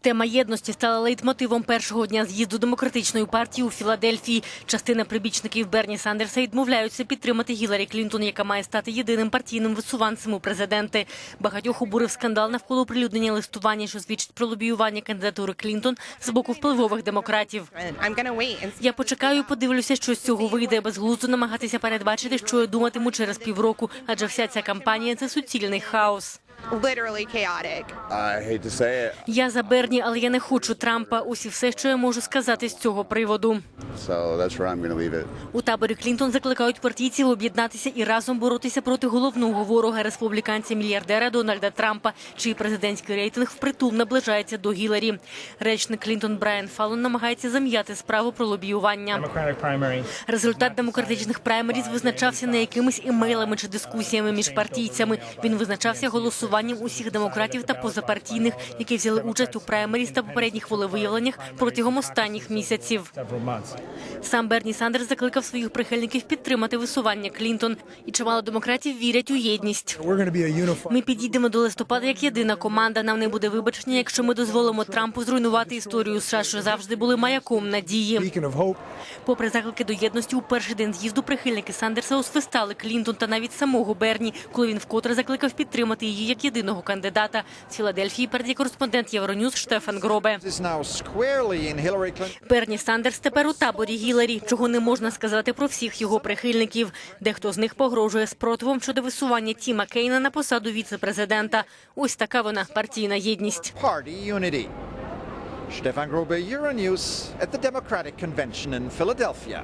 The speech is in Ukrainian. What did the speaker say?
Тема єдності стала лейтмотивом першого дня з'їзду демократичної партії у Філадельфії. Частина прибічників Берні Сандерса відмовляються підтримати Гіларі Клінтон, яка має стати єдиним партійним висуванцем у президенти. Багатьох обурив скандал навколо оприлюднення листування, що свідчить про лобіювання кандидатури Клінтон з боку впливових демократів. Я почекаю, подивлюся, що з цього вийде. Безглуздо намагатися передбачити, що я думатиму через півроку, адже вся ця кампанія це суцільний хаос. Literally chaotic. I hate to say it. Я за Берні, але я не хочу Трампа. Ось і все, що я можу сказати з цього приводу. So that's where I'm going leave it. У таборі Клінтон закликають партійців об'єднатися і разом боротися проти головного ворога республіканця мільярдера Дональда Трампа, чий президентський рейтинг впритул наближається до Гіларі. Речник Клінтон Брайан Фалон намагається зам'яти справу про лобіювання. Результат демократичних праймеріз визначався не якимись імейлами чи дискусіями між партійцями. Він визначався голосуванням усіх демократів та позапартійних, які взяли участь у праймеріс та попередніх волевиявленнях протягом останніх місяців. Сам Берні Сандерс закликав своїх прихильників підтримати висування Клінтон. І чимало демократів вірять у єдність. Ми підійдемо до листопада як єдина команда. Нам не буде вибачення, якщо ми дозволимо Трампу зруйнувати історію США, що завжди були маяком надії. Попри заклики до єдності, у перший день з'їзду прихильники Сандерса освистали Клінтон та навіть самого Берні, коли він вкотре закликав підтримати її як єдиного кандидата. З Філадельфії передає кореспондент Євроньюз Штефан Гробе. Берні Сандерс тепер у таборі Гіларі, чого не можна сказати про всіх його прихильників. Дехто з них погрожує спротивом щодо висування Тіма Кейна на посаду віце-президента. Ось така вона партійна єдність. Штефан Grobe, Euronews at the Democratic Convention in Philadelphia.